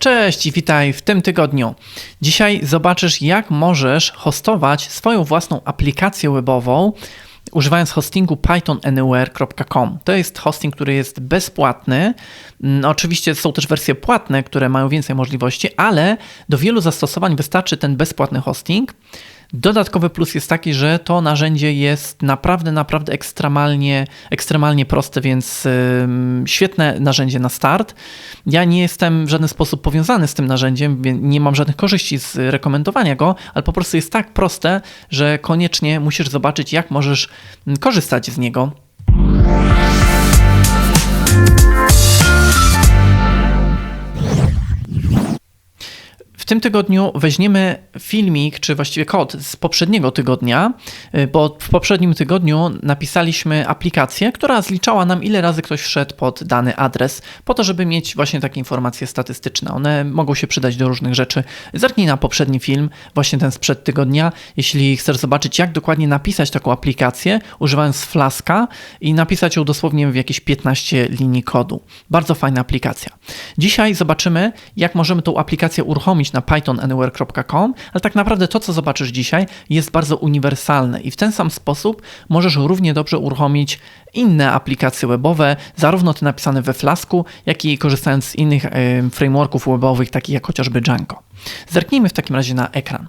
Cześć i witaj w tym tygodniu. Dzisiaj zobaczysz, jak możesz hostować swoją własną aplikację webową używając hostingu pythonanywhere.com. To jest hosting, który jest bezpłatny. Mm, Oczywiście są też wersje płatne, które mają więcej możliwości, ale do wielu zastosowań wystarczy ten bezpłatny hosting. Dodatkowy plus jest taki, że to narzędzie jest naprawdę, naprawdę ekstremalnie, ekstremalnie proste, więc świetne narzędzie na start. Ja nie jestem w żaden sposób powiązany z tym narzędziem, nie mam żadnych korzyści z rekomendowania go, ale po prostu jest tak proste, że koniecznie musisz zobaczyć, jak możesz mm, korzystać z niego. Tym tygodniu weźmiemy filmik, czy właściwie kod z poprzedniego tygodnia, y, bo w poprzednim tygodniu napisaliśmy aplikację, która zliczała nam, ile razy ktoś wszedł pod dany adres, po to, żeby mieć właśnie takie informacje statystyczne. One mogą się przydać do różnych rzeczy. Zerknij na poprzedni film, właśnie ten sprzed tygodnia, jeśli chcesz zobaczyć, jak dokładnie napisać taką aplikację, używając Flaska i napisać ją dosłownie w jakieś 15 linii kodu. Bardzo fajna aplikacja. Dzisiaj zobaczymy, jak możemy tą aplikację uruchomić na pythonanywhere.com, ale tak naprawdę to, co zobaczysz dzisiaj, jest bardzo uniwersalne i w ten sam sposób możesz równie dobrze uruchomić inne aplikacje webowe, zarówno te napisane we Flasku, jak i korzystając z innych frameworków webowych, takich jak chociażby Django. Zerknijmy w takim razie na ekran.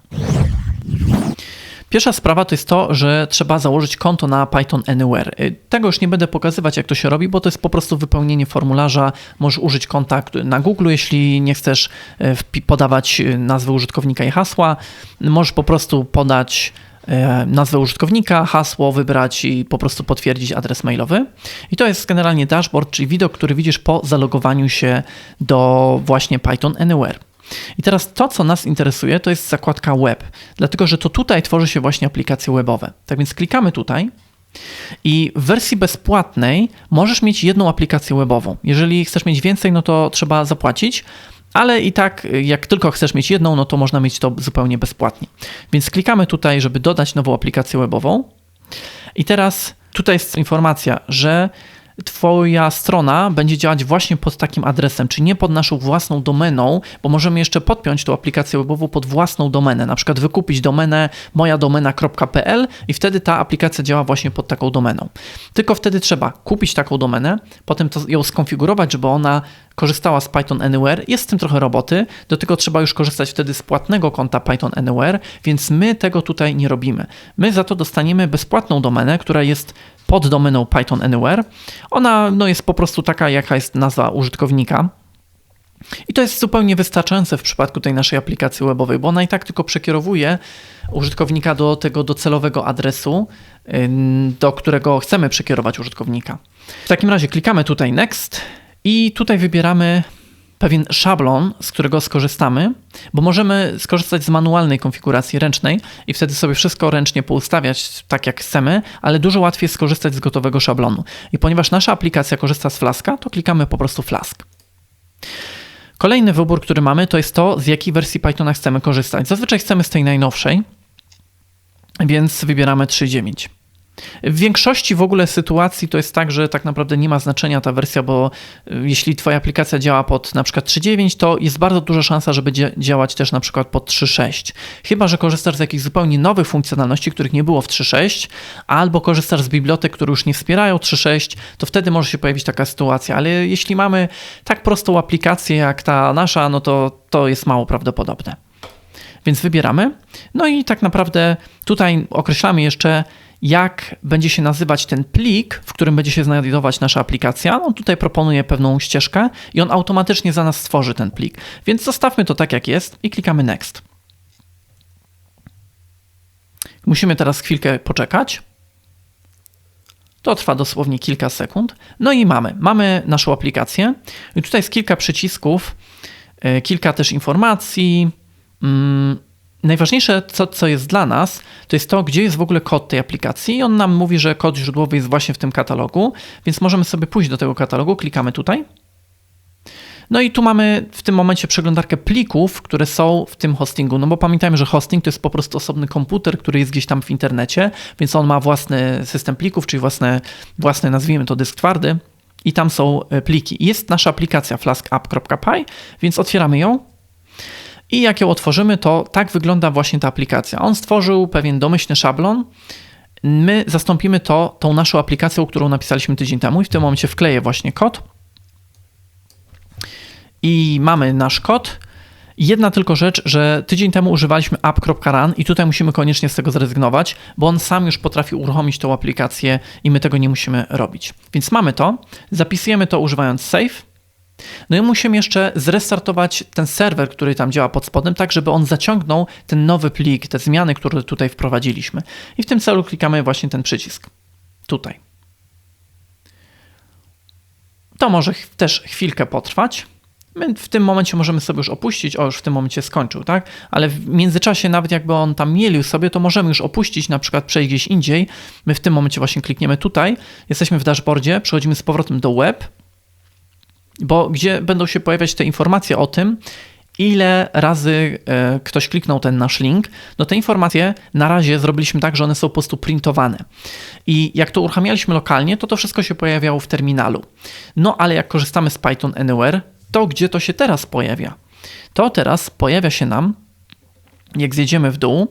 Pierwsza sprawa to jest to, że trzeba założyć konto na Python Anywhere. Y, Tego już nie będę pokazywać, jak to się robi, bo to jest po prostu wypełnienie formularza. Możesz użyć konta na Google, jeśli nie chcesz y, podawać y, nazwy użytkownika i hasła. Możesz po prostu podać nazwę użytkownika, hasło wybrać i po prostu potwierdzić adres mailowy. I to jest generalnie dashboard, czyli widok, który widzisz po zalogowaniu się do właśnie Python Anywhere. I teraz to, co nas interesuje, to jest zakładka web, dlatego że to tutaj tworzy się właśnie aplikacje webowe. Tak więc klikamy tutaj i w wersji bezpłatnej możesz mieć jedną aplikację webową. Jeżeli chcesz mieć więcej, no to trzeba zapłacić, ale i tak, jak tylko chcesz mieć jedną, no to można mieć to zupełnie bezpłatnie. Więc klikamy tutaj, żeby dodać nową aplikację webową. I teraz tutaj jest informacja, że Twoja strona będzie działać właśnie pod takim adresem, czy nie pod naszą własną domeną, bo możemy jeszcze podpiąć tą aplikację webową pod własną domenę, na przykład wykupić domenę mojadomena.pl i wtedy ta aplikacja działa właśnie pod taką domeną. Tylko wtedy trzeba kupić taką domenę, potem to ją skonfigurować, żeby ona korzystała z Python Anywhere. Jest z tym trochę roboty, do tego trzeba już korzystać wtedy z płatnego konta Python Anywhere, więc my tego tutaj nie robimy. My za to dostaniemy bezpłatną domenę, która jest pod domeną Python Anywhere. Ona no, jest po prostu taka, jaka jest nazwa użytkownika. I to jest zupełnie wystarczające w przypadku tej naszej aplikacji webowej, bo ona i tak tylko przekierowuje użytkownika do tego docelowego adresu, do którego chcemy przekierować użytkownika. W takim razie klikamy tutaj Next i tutaj wybieramy pewien szablon, z którego skorzystamy, bo możemy skorzystać z manualnej konfiguracji ręcznej i wtedy sobie wszystko ręcznie poustawiać tak jak chcemy, ale dużo łatwiej jest skorzystać z gotowego szablonu. I ponieważ nasza aplikacja korzysta z Flaska, to klikamy po prostu Flask. Kolejny wybór, który mamy, to jest to, z jakiej wersji Pythona chcemy korzystać. Zazwyczaj chcemy z tej najnowszej, więc wybieramy 3.9. W większości w ogóle sytuacji to jest tak, że tak naprawdę nie ma znaczenia ta wersja, bo y, jeśli Twoja aplikacja działa pod na przykład 3.9, to jest bardzo duża szansa, że będzie działać też na przykład pod 3.6. Chyba, że korzystasz z jakichś zupełnie nowych funkcjonalności, których nie było w 3.6, albo korzystasz z bibliotek, które już nie wspierają 3.6, to wtedy może się pojawić taka sytuacja, ale jeśli mamy tak prostą aplikację jak ta nasza, no to to jest mało prawdopodobne. Więc wybieramy. No i tak naprawdę tutaj określamy jeszcze, jak będzie się nazywać ten plik, w którym będzie się znajdować nasza aplikacja. On tutaj proponuje pewną ścieżkę i on automatycznie za nas stworzy ten plik. Więc zostawmy to tak, jak jest i klikamy Next. Musimy teraz chwilkę poczekać. To trwa dosłownie kilka sekund. No i mamy. Mamy naszą aplikację. I tutaj jest kilka przycisków, yy, kilka też informacji. Mm, Najważniejsze, co, co jest dla nas, to jest to, gdzie jest w ogóle kod tej aplikacji. I on nam mówi, że kod źródłowy jest właśnie w tym katalogu, więc możemy sobie pójść do tego katalogu, klikamy tutaj. No i tu mamy w tym momencie przeglądarkę plików, które są w tym hostingu. No bo pamiętajmy, że hosting to jest po prostu osobny komputer, który jest gdzieś tam w internecie, więc on ma własny system plików, czyli własny, własny nazwijmy to dysk twardy. i tam są e, pliki. Jest nasza aplikacja flaskup.py, więc otwieramy ją. I jak ją otworzymy, to tak wygląda właśnie ta aplikacja. On stworzył pewien domyślny szablon. My zastąpimy to tą naszą aplikacją, którą napisaliśmy tydzień temu i w tym momencie wkleję właśnie kod. I mamy nasz kod. Jedna tylko rzecz, że tydzień temu używaliśmy app.run i tutaj musimy koniecznie z tego zrezygnować, bo on sam już potrafi uruchomić tą aplikację i my tego nie musimy robić. Więc mamy to, zapisujemy to używając save. No i musimy jeszcze zrestartować ten serwer, który tam działa pod spodem, tak żeby on zaciągnął ten nowy plik, te zmiany, które tutaj wprowadziliśmy. I w tym celu klikamy właśnie ten przycisk. Tutaj. To może też chwilkę potrwać. My w tym momencie możemy sobie już opuścić, o już w tym momencie skończył, tak? Ale w międzyczasie, nawet jakby on tam mielił sobie, to możemy już opuścić, na przykład przejść gdzieś indziej. My w tym momencie właśnie klikniemy tutaj, jesteśmy w dashboardzie, przechodzimy z powrotem do web, bo gdzie będą się pojawiać te informacje o tym, ile razy e, ktoś kliknął ten nasz link, no te informacje na razie zrobiliśmy tak, że one są po prostu printowane. I jak to uruchamialiśmy lokalnie, to to wszystko się pojawiało w terminalu. No ale jak korzystamy z Python Anywhere, to gdzie to się teraz pojawia? To teraz pojawia się nam, jak zjedziemy w dół,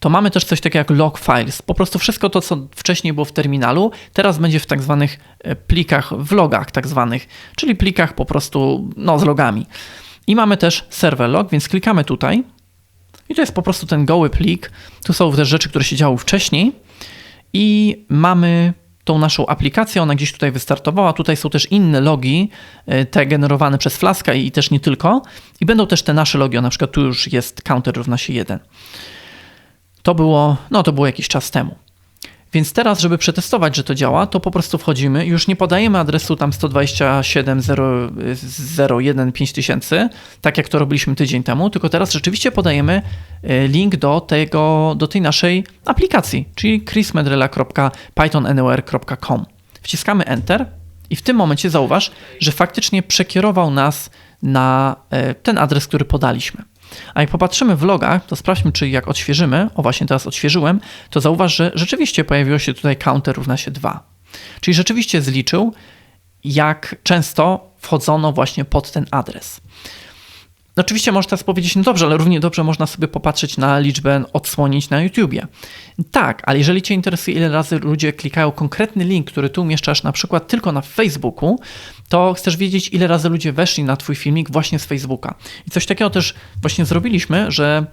to mamy też coś takiego jak log files. Po prostu wszystko to, co wcześniej było w terminalu, teraz będzie w tak zwanych e, plikach, w logach tak zwanych, czyli plikach po prostu no, z logami. I mamy też server log, więc klikamy tutaj i to jest po prostu ten goły plik. Tu są też rzeczy, które się działy wcześniej i mamy tą naszą aplikację, ona gdzieś tutaj wystartowała. Tutaj są też inne logi, e, te generowane przez Flaska i też nie tylko. I będą też te nasze logi, na przykład tu już jest counter równa się 1. To było, no to było jakiś czas temu. Więc teraz, żeby przetestować, że to działa, to po prostu wchodzimy, już nie podajemy adresu tam 127.0.1.5000, tak jak to robiliśmy tydzień temu, tylko teraz rzeczywiście podajemy e, link do, tego, do tej naszej aplikacji, czyli chrismedrela.pythonanywhere.com. Wciskamy Enter i w tym momencie zauważ, że faktycznie przekierował nas na e, ten adres, który podaliśmy. A jak popatrzymy w logach, to sprawdźmy, czy jak odświeżymy, o właśnie teraz odświeżyłem, to zauważ, że rzeczywiście pojawiło się tutaj counter równa się 2. Czyli rzeczywiście zliczył, jak często wchodzono właśnie pod ten adres. Oczywiście można teraz powiedzieć, no dobrze, ale równie dobrze można sobie popatrzeć na liczbę odsłonić na YouTubie. Tak, ale jeżeli Cię interesuje, ile razy ludzie klikają konkretny link, który tu umieszczasz na przykład tylko na Facebooku, to chcesz wiedzieć, ile razy ludzie weszli na Twój filmik właśnie z Facebooka. I coś takiego też właśnie zrobiliśmy, że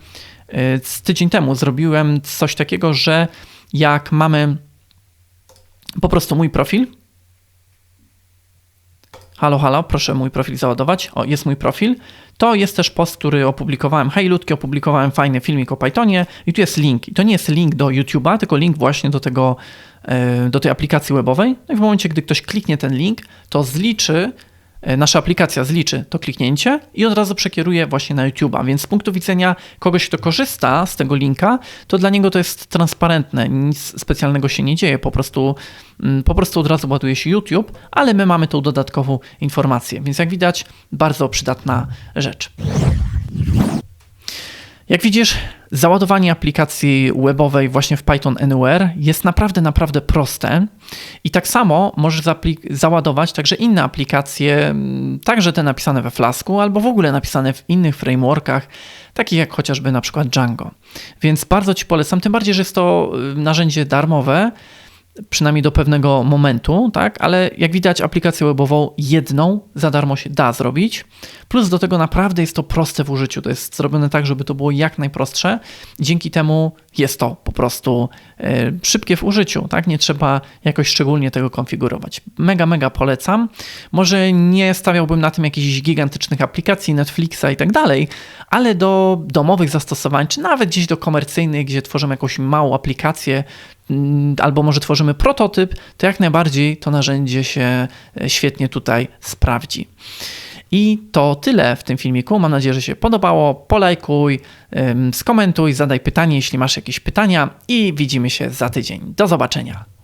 e, z tydzień temu zrobiłem coś takiego, że jak mamy po prostu mój profil, Halo, halo, proszę mój profil załadować. O, jest mój profil. To jest też post, który opublikowałem. Hej ludki, opublikowałem fajny filmik o Pythonie i tu jest link. I to nie jest link do YouTube'a, tylko link właśnie do tego, e, do tej aplikacji webowej. No i w momencie, gdy ktoś kliknie ten link, to zliczy nasza aplikacja zliczy to kliknięcie i od razu przekieruje właśnie na YouTube'a. Więc z punktu widzenia kogoś, kto korzysta z tego linka, to dla niego to jest transparentne, nic specjalnego się nie dzieje, po prostu, mm, po prostu od razu ładuje się YouTube, ale my mamy tą dodatkową informację. Więc jak widać, bardzo przydatna rzecz. Jak widzisz, załadowanie aplikacji webowej właśnie w Python Anywhere jest naprawdę, naprawdę proste. I tak samo możesz załadować także inne aplikacje, mm, także te napisane we Flasku, albo w ogóle napisane w innych frameworkach, takich jak chociażby na przykład Django. Więc bardzo Ci polecam, tym bardziej, że jest to y, narzędzie darmowe przynajmniej do pewnego momentu, tak? Ale jak widać, aplikację webową jedną za darmo się da zrobić. Plus do tego naprawdę jest to proste w użyciu. To jest zrobione tak, żeby to było jak najprostsze. Dzięki temu jest to po prostu e, szybkie w użyciu, tak? Nie trzeba jakoś szczególnie tego konfigurować. Mega, mega polecam. Może nie stawiałbym na tym jakichś gigantycznych aplikacji, Netflixa i tak dalej, ale do domowych zastosowań, czy nawet gdzieś do komercyjnych, gdzie tworzymy jakąś małą aplikację, albo może tworzymy prototyp, to jak najbardziej to narzędzie się e, świetnie tutaj sprawdzi. I to tyle w tym filmiku. Mam nadzieję, że się podobało. Polajkuj, skomentuj, zadaj pytanie, jeśli masz jakieś pytania i widzimy się za tydzień. Do zobaczenia.